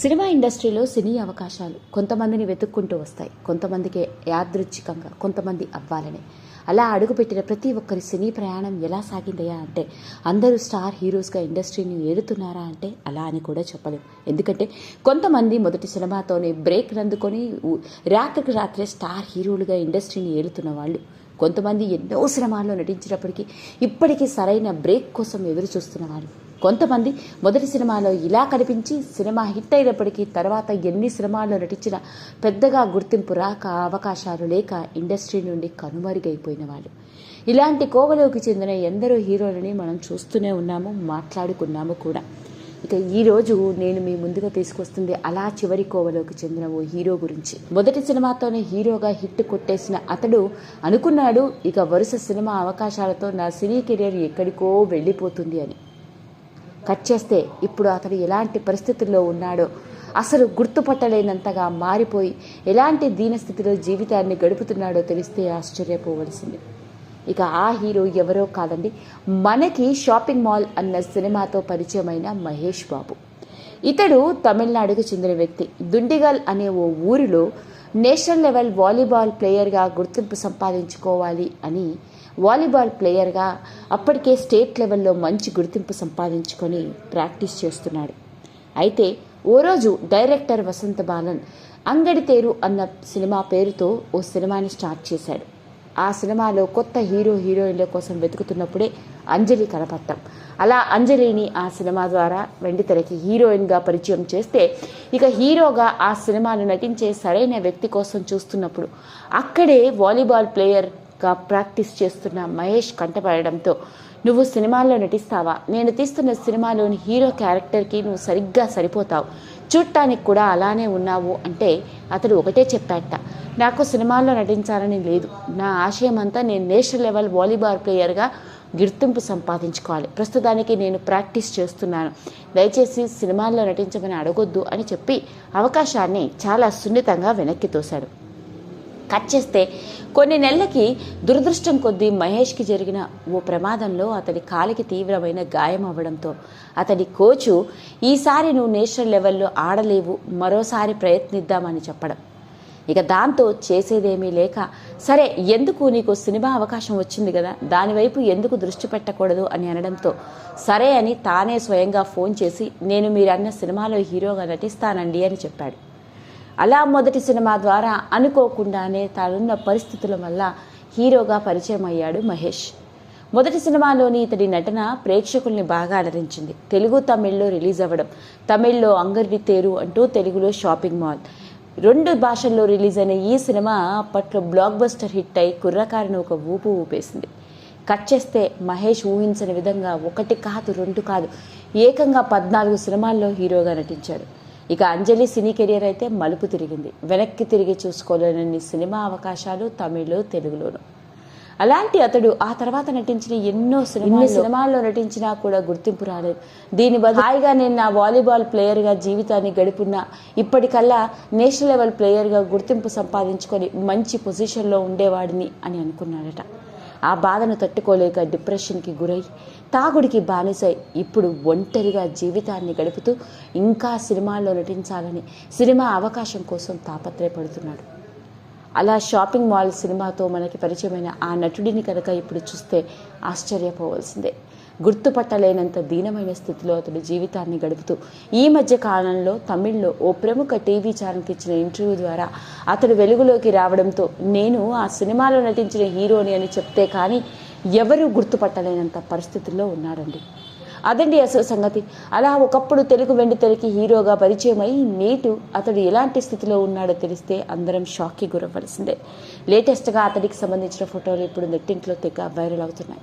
Cinema ఇండస్ట్రీలో సినీ అవకాశాలు కొంతమందిని వెతుక్కుంటూ వస్తాయి. కొంతమందికి యాదృచ్ఛికంగా కొంతమంది అవ్వాలని. అలా అడుగుపెట్టిన ప్రతి ఒక్కరి సినీ ప్రయాణం ఎలా సాగిందయా అంటే అందరూ స్టార్ హీరోస్గా ఇండస్ట్రీని ఏరుతున్నారా అంటే అలా అని కూడా చెప్పలేం. ఎందుకంటే కొంతమంది మొదటి సినిమాతోనే బ్రేక్ నందుకొని రాత్రికి రాత్రే స్టార్ హీరోలుగా ఇండస్ట్రీని ఏలుతున్న వాళ్ళు. కొంతమంది ఎన్నో సినిమాల్లో నటించినప్పటికీ ఇప్పటికీ సరైన బ్రేక్ కోసం ఎదురు చూస్తున్న వాళ్ళు. కొంతమంది మొదటి సినిమాలో ఇలా కనిపించి సినిమా హిట్ అయినప్పటికీ తర్వాత ఎన్ని సినిమాల్లో నటించినా పెద్దగా గుర్తింపు రాక అవకాశాలు లేక ఇండస్ట్రీ నుండి కనుమరుగైపోయిన వాళ్ళు. ఇలాంటి కోవలోకి చెందిన ఎందరో హీరోలని మనం చూస్తూనే ఉన్నాము మాట్లాడుకున్నాము కూడా. ఇక ఈ రోజు నేను మీ ముందుగా తీసుకొస్తుంది అలా చివరి కోవలోకి చెందిన ఓ హీరో గురించి. మొదటి సినిమాతోనే హీరోగా హిట్ కొట్టేసిన అతడు అనుకున్నాడు ఇక వరుస సినిమా అవకాశాలతో నా సినీ కెరీర్ ఎక్కడికో వెళ్ళిపోతుంది అని. కట్ చేస్తే ఇప్పుడు అతడు ఎలాంటి పరిస్థితుల్లో ఉన్నాడో అసలు గుర్తుపట్టలేనంతగా మారిపోయి ఎలాంటి దీనస్థితిలో జీవితాన్ని గడుపుతున్నాడో తెలిస్తే ఆశ్చర్యపోవలసింది. ఇక ఆ హీరో ఎవరో కాదండి మనకి షాపింగ్ మాల్ అన్న సినిమాతో పరిచయమైన మహేష్ బాబు. ఇతడు తమిళనాడుకు చెందిన వ్యక్తి. దుండిగల్ అనే ఓ ఊరిలో నేషనల్ లెవెల్ వాలీబాల్ ప్లేయర్గా గుర్తింపు సంపాదించుకోవాలి అని వాలీబాల్ ప్లేయర్గా అప్పటికే స్టేట్ లెవెల్లో మంచి గుర్తింపు సంపాదించుకొని ప్రాక్టీస్ చేస్తున్నాడు. అయితే ఓ రోజు డైరెక్టర్ వసంత బాలన్ అంగడి తేరు అన్న సినిమా పేరుతో ఓ సినిమాని స్టార్ట్ చేశాడు. ఆ సినిమాలో కొత్త హీరో హీరోయిన్ల కోసం వెతుకుతున్నప్పుడే అంజలి కనపడటం. అలా అంజలిని ఆ సినిమా ద్వారా వెండితెరకి హీరోయిన్గా పరిచయం చేస్తే ఇక హీరోగా ఆ సినిమాను నటించే సరైన వ్యక్తి కోసం చూస్తున్నప్పుడు అక్కడే వాలీబాల్ ప్లేయర్ గా ప్రాక్టీస్ చేస్తున్న మహేష్ కంటపడడంతో నువ్వు సినిమాల్లో నటిస్తావా? నేను తీస్తున్న సినిమాలోని హీరో క్యారెక్టర్కి నువ్వు సరిగ్గా సరిపోతావు. చూడటానికి కూడా అలానే ఉన్నావు అంటే అతడు ఒకటే చెప్పాట. నాకు సినిమాల్లో నటించాలని లేదు. నా ఆశయం అంతా నేను నేషనల్ లెవెల్ వాలీబాల్ ప్లేయర్గా గుర్తింపు సంపాదించుకోవాలి. ప్రస్తుతానికి నేను ప్రాక్టీస్ చేస్తున్నాను. దయచేసి సినిమాల్లో నటించమని అడగొద్దు అని చెప్పి అవకాశాన్ని చాలా సున్నితంగా వెనక్కి తోశాడు. కట్ చేస్తే కొన్ని నెలలకి దురదృష్టం కొద్దీ మహేష్కి జరిగిన ఓ ప్రమాదంలో అతడి కాలికి తీవ్రమైన గాయం అవ్వడంతో అతడి కోచు ఈసారి నువ్వు నేషనల్ లెవెల్లో ఆడలేవు మరోసారి ప్రయత్నిద్దామని చెప్పడం. ఇక దాంతో చేసేదేమీ లేక సరే ఎందుకు నీకు సినిమా అవకాశం వచ్చింది కదా దానివైపు ఎందుకు దృష్టి పెట్టకూడదు అని అనడంతో సరే అని తానే స్వయంగా ఫోన్ చేసి నేను మీరన్న సినిమాలో హీరోగా నటిస్తానండి అని చెప్పాడు. అలా మొదటి సినిమా ద్వారా అనుకోకుండానే తానున్న పరిస్థితుల వల్ల హీరోగా పరిచయం అయ్యాడు మహేష్. మొదటి సినిమాలోని ఇతడి నటన ప్రేక్షకుల్ని బాగా అలరించింది. తెలుగు తమిళ్ళో రిలీజ్ అవ్వడం తమిళ్ళో అంగర్వి తేరు అంటూ తెలుగులో షాపింగ్ మాల్. రెండు భాషల్లో రిలీజ్ అయిన ఈ సినిమా అప్పట్లో బ్లాక్ బస్టర్ హిట్ అయి కుర్రకారిని ఒక ఊపు ఊపేసింది. కట్ చేస్తే మహేష్ ఊహించని విధంగా ఒకటి కాదు రెండు కాదు ఏకంగా పద్నాలుగు సినిమాల్లో హీరోగా నటించాడు. ఇక అంజలి సినీ కెరియర్ అయితే మలుపు తిరిగింది. వెనక్కి తిరిగి చూసుకోలేనన్ని సినిమా అవకాశాలు తమిళ్ళో తెలుగులోను. అలాంటి అతడు ఆ తర్వాత నటించిన ఎన్నో సినిమా సినిమాల్లో నటించినా కూడా గుర్తింపు రాలేదు. దీని బదులు హాయిగా నేను నా వాలీబాల్ ప్లేయర్గా జీవితాన్ని గడుపున్నా ఇప్పటికల్లా నేషనల్ లెవెల్ ప్లేయర్గా గుర్తింపు సంపాదించుకొని మంచి పొజిషన్లో ఉండేవాడిని అని అనుకున్నాడట. ఆ బాధను తట్టుకోలేక డిప్రెషన్కి గురై తాగుడికి బానిసై ఇప్పుడు ఒంటరిగా జీవితాన్ని గడుపుతూ ఇంకా సినిమాల్లో నటించాలని సినిమా అవకాశం కోసం తాపత్రయపడుతున్నాడు. అలా షాపింగ్ మాల్ సినిమాతో మనకి పరిచయమైన ఆ నటుడిని కనుక ఇప్పుడు చూస్తే ఆశ్చర్యపోవలసిందే. గుర్తుపట్టలేనంత దీనమైన స్థితిలో అతడు జీవితాన్ని గడుపుతూ ఈ మధ్య కాలంలో తమిళ్ళో ఓ ప్రముఖ టీవీ ఛానల్కి ఇచ్చిన ఇంటర్వ్యూ ద్వారా అతడు వెలుగులోకి రావడంతో నేను ఆ సినిమాలో నటించిన హీరోని అని చెప్తే కానీ ఎవరూ గుర్తుపట్టలేనంత పరిస్థితుల్లో ఉన్నాడండి అదండి అసలు సంగతి. అలా ఒకప్పుడు తెలుగు వెండి తెరకి హీరోగా పరిచయం అయి నేటు అతడు ఎలాంటి స్థితిలో ఉన్నాడో తెలిస్తే అందరం షాక్కి గురవ్వాల్సిందే. లేటెస్ట్గా అతడికి సంబంధించిన ఫోటోలు ఇప్పుడు నెట్టింట్లో తెగ వైరల్ అవుతున్నాయి.